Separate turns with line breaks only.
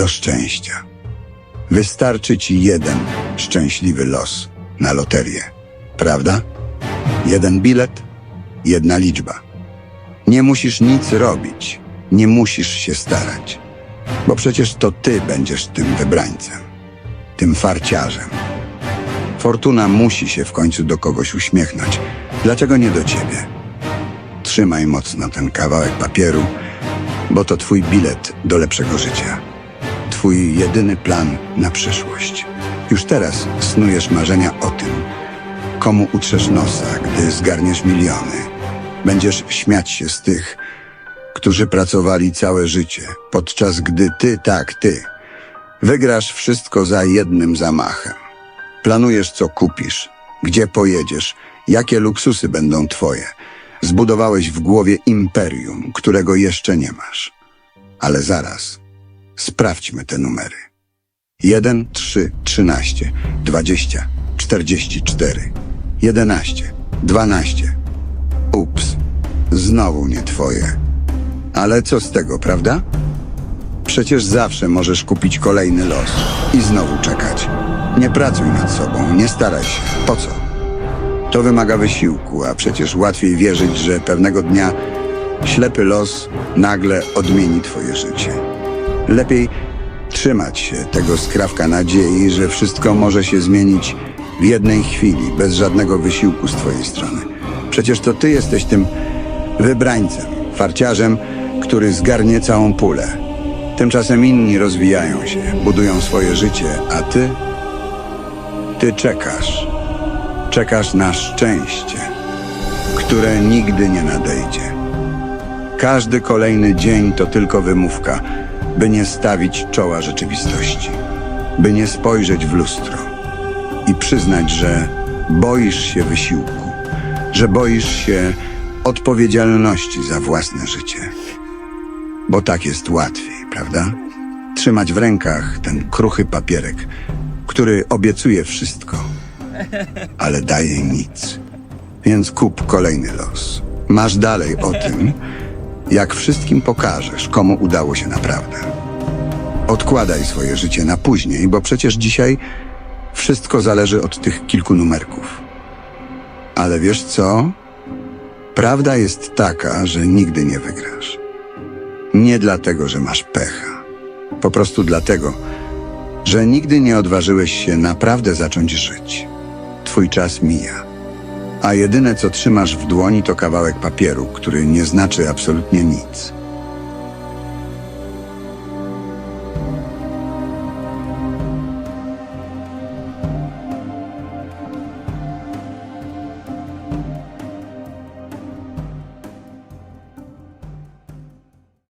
do szczęścia. Wystarczy ci jeden szczęśliwy los na loterię, prawda? Jeden bilet, jedna liczba. Nie musisz nic robić, nie musisz się starać, bo przecież to ty będziesz tym wybrańcem, tym farciarzem. Fortuna musi się w końcu do kogoś uśmiechnąć. Dlaczego nie do ciebie? Trzymaj mocno ten kawałek papieru, bo to twój bilet do lepszego życia. Twój jedyny plan na przyszłość. Już teraz snujesz marzenia o tym, komu utrzesz nosa, gdy zgarniesz miliony. Będziesz śmiać się z tych, którzy pracowali całe życie, podczas gdy ty, tak, ty, wygrasz wszystko za jednym zamachem. Planujesz, co kupisz, gdzie pojedziesz, jakie luksusy będą twoje. Zbudowałeś w głowie imperium, którego jeszcze nie masz. Ale zaraz, sprawdźmy te numery. 1, 3, 13, 20, 44, 11, 12. Ups, znowu nie twoje. Ale co z tego, prawda? Przecież zawsze możesz kupić kolejny los i znowu czekać. Nie pracuj nad sobą, nie staraj się. Po co? To wymaga wysiłku, a przecież łatwiej wierzyć, że pewnego dnia ślepy los nagle odmieni twoje życie. Lepiej trzymać się tego skrawka nadziei, że wszystko może się zmienić w jednej chwili, bez żadnego wysiłku z twojej strony. Przecież to ty jesteś tym wybrańcem, farciarzem, który zgarnie całą pulę. Tymczasem inni rozwijają się, budują swoje życie, a ty? Ty czekasz. Czekasz na szczęście, które nigdy nie nadejdzie. Każdy kolejny dzień to tylko wymówka, by nie stawić czoła rzeczywistości, by nie spojrzeć w lustro i przyznać, że boisz się wysiłku, że boisz się odpowiedzialności za własne życie. Bo tak jest łatwiej, prawda? Trzymać w rękach ten kruchy papierek, który obiecuje wszystko, ale daje nic. Więc kup kolejny los. Masz dalej o tym, jak wszystkim pokażesz, komu udało się naprawdę. Odkładaj swoje życie na później, bo przecież dzisiaj wszystko zależy od tych kilku numerków. Ale wiesz co? Prawda jest taka, że nigdy nie wygrasz. Nie dlatego, że masz pecha. Po prostu dlatego, że nigdy nie odważyłeś się naprawdę zacząć żyć. Twój czas mija. A jedyne, co trzymasz w dłoni, to kawałek papieru, który nie znaczy absolutnie nic.